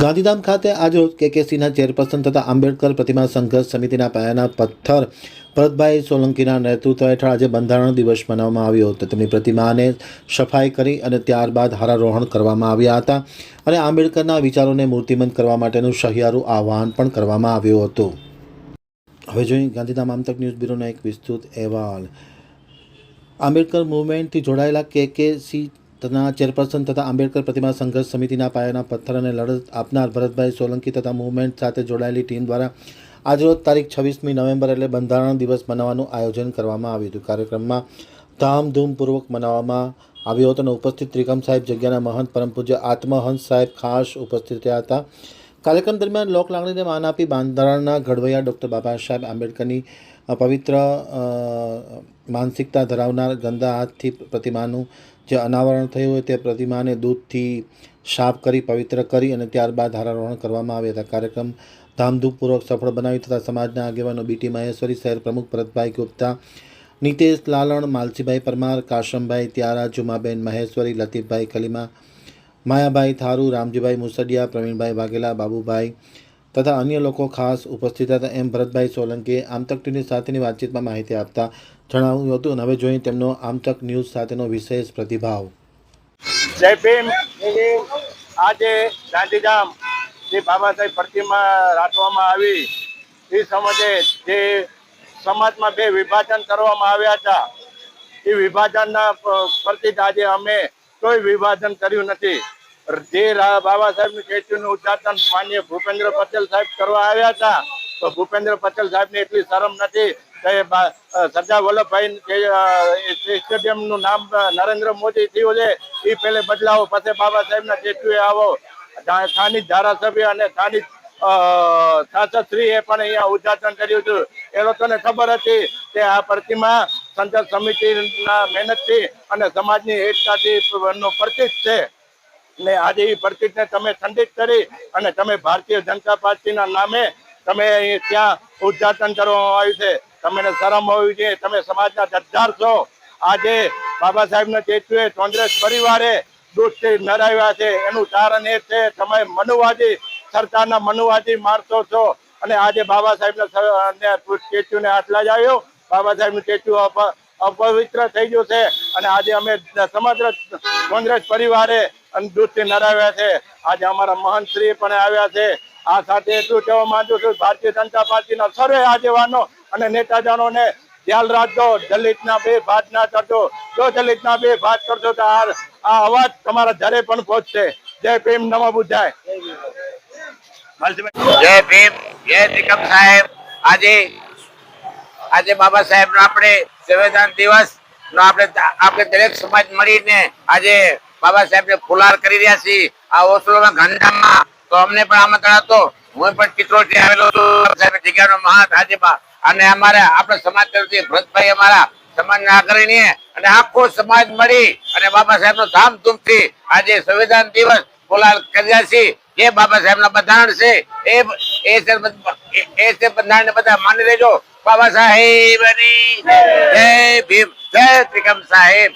ગાંધીધામ ખાતે આજરોજ કેકેસીના ચેરપર્સન તથા આંબેડકર પ્રતિમા સંઘર્ષ સમિતિના પાયાના પથ્થર ભરતભાઈ સોલંકીના નેતૃત્વ હેઠળ આજે બંધારણ દિવસ મનાવવામાં આવ્યો હતો. તેમની પ્રતિમાને સફાઈ કરી અને ત્યારબાદ હારારોહણ કરવામાં આવ્યા હતા અને આંબેડકરના વિચારોને મૂર્તિમંત કરવા માટેનું સહિયારું આહવાન પણ કરવામાં આવ્યું હતું. હવે જોઈએ ગાંધીધામ આમતક ન્યૂઝ બ્યુરોનો એક વિસ્તૃત અહેવાલ. આંબેડકર મુવમેન્ટથી જોડાયેલા કે કે સી તથા ચેરપર્સન તથા આંબેડકર પ્રતિમા સંઘર્ષ સમિતિના પાયાના પથ્થર અને લડત આપનાર ભરતભાઈ સોલંકી તથા મુવમેન્ટ સાથે જોડાયેલી ટીમ દ્વારા આજરોજ તારીખ છવ્વીસમી નવેમ્બર એટલે બંધારણ દિવસ મનાવવાનું આયોજન કરવામાં આવ્યું હતું. કાર્યક્રમમાં ધામધૂમપૂર્વક મનાવવામાં આવ્યો હતો અને ઉપસ્થિત ત્રિકમ સાહેબ જગ્યાના મહંત પરમ પૂજ્ય આત્મહંસ સાહેબ ખાસ ઉપસ્થિત રહ્યા હતા. કાર્યક્રમ દરમિયાન લોક લાગણીને માન આપી બાંધારણના ઘડવૈયા ડૉક્ટર બાબા સાહેબ આંબેડકરની પવિત્ર માનસિકતા ધરાવનાર ગંદા હાથથી પ્રતિમાનું જે અનાવરણ થયું હોય તે પ્રતિમાને દૂધથી સાફ કરી, પવિત્ર કરી અને ત્યારબાદ હારારોહણ કરવામાં આવ્યા હતા. કાર્યક્રમ ધામધૂમપૂર્વક સફળ બનાવી તથા સમાજના આગેવાનો બીટી મહેશ્વરી, શહેર પ્રમુખ ભરતભાઈ ગુપ્તા, નીતેશ લાલણ માલસીભાઈ પરમાર, કાશમભાઈ ત્યારા, જુમાબેન મહેશ્વરી, લતીફભાઈ કલીમા માયાભાઈ થારુ, રામજીભાઈ મુસડિયા, પ્રવીણભાઈ વાઘેલા, બાબુભાઈ તથા અન્ય લોકો ખાસ ઉપસ્થિત હતા. એમ ભરતભાઈ સોલંકીએ આમતક ટીવી સાથેની વાતચીતમાં માહિતી આપતા જણાવ્યું હતું અને હવે જોઈએ તેમનો આમતક ન્યૂઝ સાથેનો વિશેષ પ્રતિભાવ. જય ભીમ. આજે ગાંધીધામ જે બાબા સાહેબ પ્રતિમા રાખવામાં આવી. એ સમજે જે સમાજમાં બે વિભાજન કરવામાં આવ્યા હતા. એ વિભાજનના પ્રતિ આજે અમે કોઈ વિભાજન કર્યું નથી. જે બાબા સાહેબનું સ્ટેચ્યુનું ઉદઘાટન માન્ય ભૂપેન્દ્ર પટેલ સાહેબ કરવા આવ્યા હતા, તો ભૂપેન્દ્ર પટેલ સાહેબને એટલી શરમ નથી કે સરદાર વલ્લભભાઈ સ્ટેડિયમનું નામ નરેન્દ્ર મોદી થયું છે એ પહેલે બદલાવો પછી બાબા સાહેબના સ્ટેચ્યુએ આવો. સ્થાનિક ધારાસભ્ય અને સ્થાનિક શાસકશ્રીએ પણ અહીંયા ઉદઘાટન કર્યું હતું. એ લોકોને ખબર હતી કે આ પ્રતિમા સંસદ સમિતિના મહેનતથી અને સમાજની એકતાથી નો પ્રતીક છે. ને આજે એ પ્રતિકને તમે ખંડિત કરી અને તમે ભારતીય જનતા પાર્ટીના નામે તમે ત્યાં ઉદ્ઘાટન કરવામાં આવ્યું છે. તમને શરમ હોવી જોઈએ. તમે સમાજના જદ્દાર છો. આજે બાબા સાહેબના ચેતુએ કોંગ્રેસ પરિવારે દૂધથી નરાવ્યા છે. એનું કારણ એ છે, તમે મનુવાદી સરકારના મનુવાદી મારશો છો. અને આજે બાબા સાહેબના ચેતુને આટલા જ લગાવ્યો બાબા સાહેબનું સ્ટેચ્યુ અપવિત્ર થઈ ગયું છે. અને આજે અમે સમગ્ર કોંગ્રેસ પરિવારે અને દૂધથી નરાવ્યા છે. આજે અમારા મહંતશ્રી પણ આવ્યા છે. આ સાથે એટલું કહેવા માંગુ છું, ભારતીય જનતા પાર્ટીના સર્વે આગેવાનો અને નેતાજનોને ધ્યાન રાખજો. દલિતના બે ભાત ના કરજો. જો દલિતના બે ભાત કરજો તો આ અવાજ તમારા ઘરે પણ પહોંચશે. જય ભીમ નમો બુદ્ધાય. જય ભીમ, જય ત્રિકમ સાહેબ. આજે આજે બાબા સાહેબ નો આપણે સંવિધાન દિવસ નો આપણે આપણે દરેક સમાજ મળીને આજે બાબા સાહેબ ને ફુલાર કરી રહ્યા છીએ. આ ઓસલોમાં ગાંધીધામમાં તો અમને પણ આમંત્રણ હતો. હું પણ ચિત્રોડથી આવેલો છું. જગ્યાનો મહાન હાજીમાં અને અમારે આપણે સમાજ તરફથી ભરતભાઈ અમારા સમાજના અગ્રણી અને આખો સમાજ મળી અને બાબા સાહેબ નો ધામધૂમથી આજે સંવિધાન દિવસ ફુલાર કર્યા છીએ. જે બાબા સાહેબ ના બંધારણ છે, એ એ બંધારણ બધા માની લેજો. બાબા સાહેબ જય ભીમ જય ત્રિકમ સાહેબ.